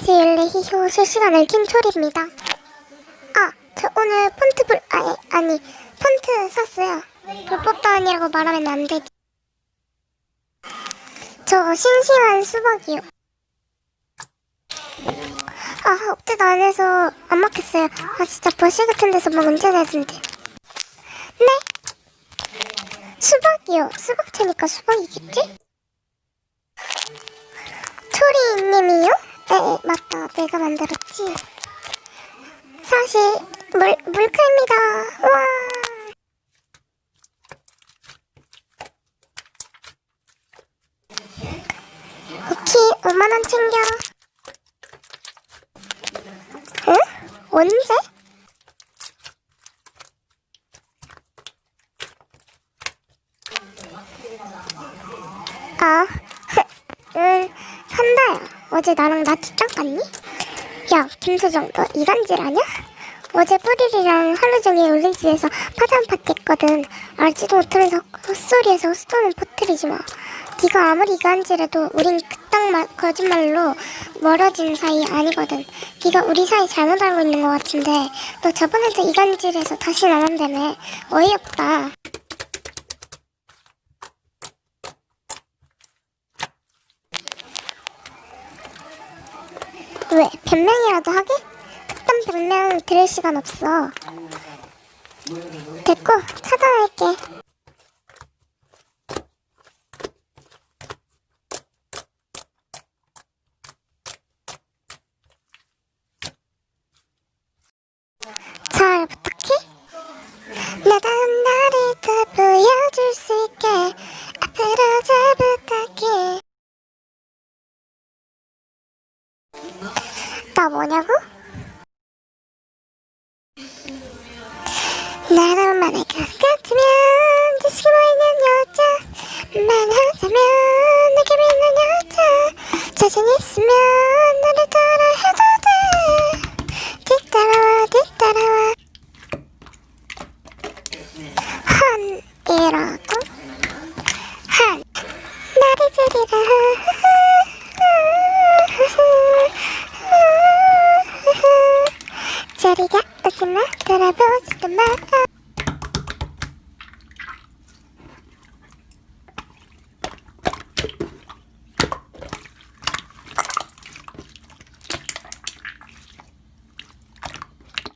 안녕하세요. 레히효 실시간 읽힌 초리입니다. 아 저 오늘 폰트 불 아니 아니 폰트 샀어요. 불법 다운이라고 말하면 안 되지. 저 싱싱한 수박이요. 아 업데이트 안 해서 안 먹겠어요. 아 진짜 버실 같은 데서 먹으면 되는데. 네? 수박이요. 수박채니까 수박이겠지? 초리님이요? 네, 맞다. 내가 만들었지. 사실 물 물카입니다. 와. 오키 5만 원 챙겨. 응? 언제? 아. 어제 나랑 나 직장 갔니? 야, 김수정, 너 이간질 아냐? 어제 뿌리리랑 하루 종일 우리 집에서 파전 파티 했거든. 알지도 못하면서 헛소리해서 헛소리는 퍼뜨리지 마. 네가 아무리 이간질해도 우린 그딴 말, 거짓말로 멀어진 사이 아니거든. 네가 우리 사이 잘못 알고 있는 것 같은데 너 저번에도 이간질해서 다시는 안 한다며. 어이없다. 왜? 변명이라도 하게? 그딴 변명 들을 시간 없어. 됐고, 차단할게. 잘 부탁해. 나다운 나를 더 보여줄 수 있게 나 뭐냐고? 것 같으면 지시고 있는 여자 말하자면 내게 믿는 여자 자신 있으면 나를 따라 해도 돼. 뒤따라와 뒤따라와. 한 이렇게 砂利が落ちます。トラブルしてます